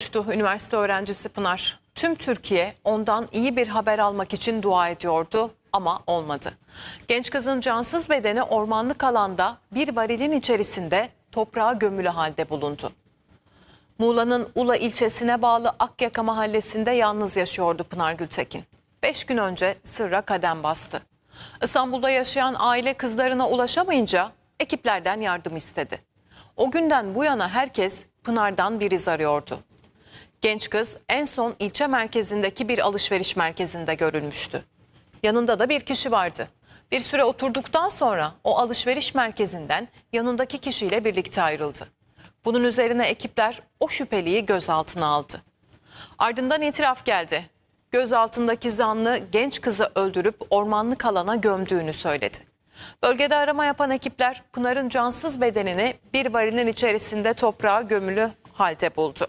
Konuştu üniversite öğrencisi Pınar. Tüm Türkiye ondan iyi bir haber almak için dua ediyordu ama olmadı. Genç kızın cansız bedeni ormanlık alanda bir varilin içerisinde toprağa gömülü halde bulundu. Muğla'nın Ula ilçesine bağlı Akyaka mahallesinde yalnız yaşıyordu Pınar Gültekin. Beş gün önce sırra kadem bastı. İstanbul'da yaşayan aile kızlarına ulaşamayınca ekiplerden yardım istedi. O günden bu yana herkes Pınar'dan bir iz arıyordu. Genç kız en son ilçe merkezindeki bir alışveriş merkezinde görülmüştü. Yanında da bir kişi vardı. Bir süre oturduktan sonra o alışveriş merkezinden yanındaki kişiyle birlikte ayrıldı. Bunun üzerine ekipler o şüpheliyi gözaltına aldı. Ardından itiraf geldi. Gözaltındaki zanlı genç kızı öldürüp ormanlık alana gömdüğünü söyledi. Bölgede arama yapan ekipler Pınar'ın cansız bedenini bir varilin içerisinde toprağa gömülü halde buldu.